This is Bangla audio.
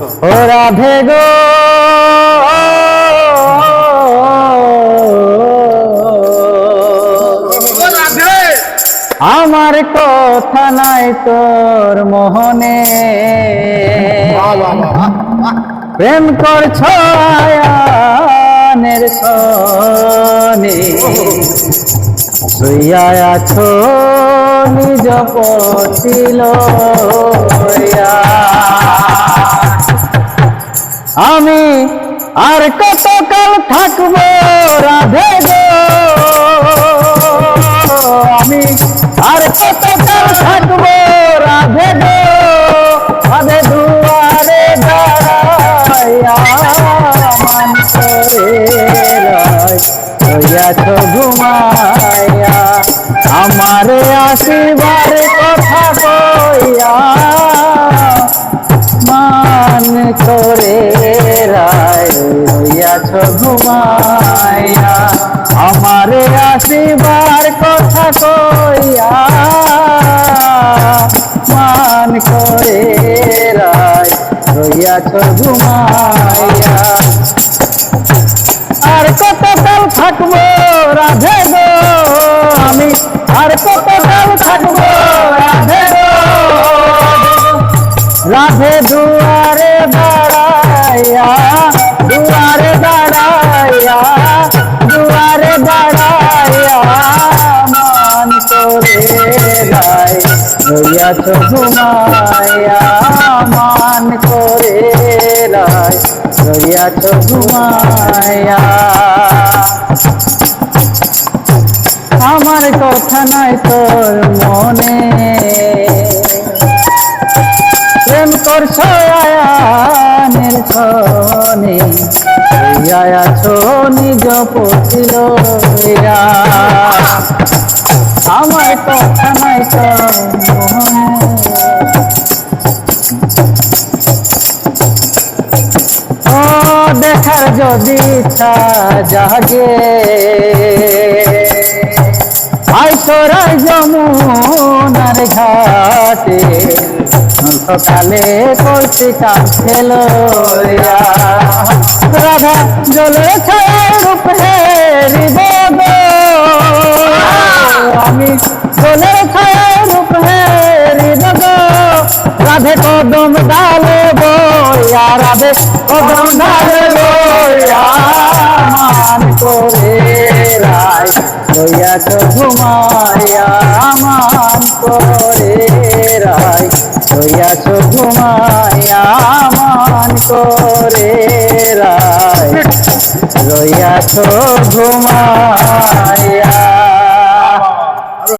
ও রাধে গো। আমার কথা নাই তোর মোহনে। প্রেম করছ আয়ানের সনে। শুইয়া আছো নিজ পতিল আমি আর কতকাল থাকব? রাধে গো। আমি আর কতকাল থাকব? রাধে গো। রাধে দুয়ারে দাঁড়াইয়া ঘুমাইয়া। আমারে আসিবার কথা কইয়া মান করে রায় রইয়াছ ঘুমাইয়া। আমারে আসিবার কথা কইয়া মান করে রায় রইয়াছ ঘুমাইয়া। আর কতকাল থাকব রাধে গো? রাধে দুয়ারে দাঁড়াইয়া দুয়ারে দাঁড়াইয়া দুয়ারে দাঁড়াইয়া মান করে রায় রইয়াছ ঘুমাইয়া মান করে রায় রইয়াছ ঘুমাইয়া। আমার কথা নাই তোর মনে। প্রেম করছ আয়ানের ছনে। আছো নিজ পছিল আমার কথা নাই তো দেখার যদি ইচ্ছা জাগে। আই তোরাই যমুনার ঘাটে। সকালে কাজ খেল রাধা জলে ছায় রূপ হেরি আমি জলে ছায় রূপ হেরি রাধে কদম ডালে বইয়া, রাধে কদম ডালে বইয়া, মান করে লইয়া তো ঘুমায়া মান করে রায়। লইয়া তো ঘুমায়া মান করে রায়। রইয়া তো ঘুমাইয়া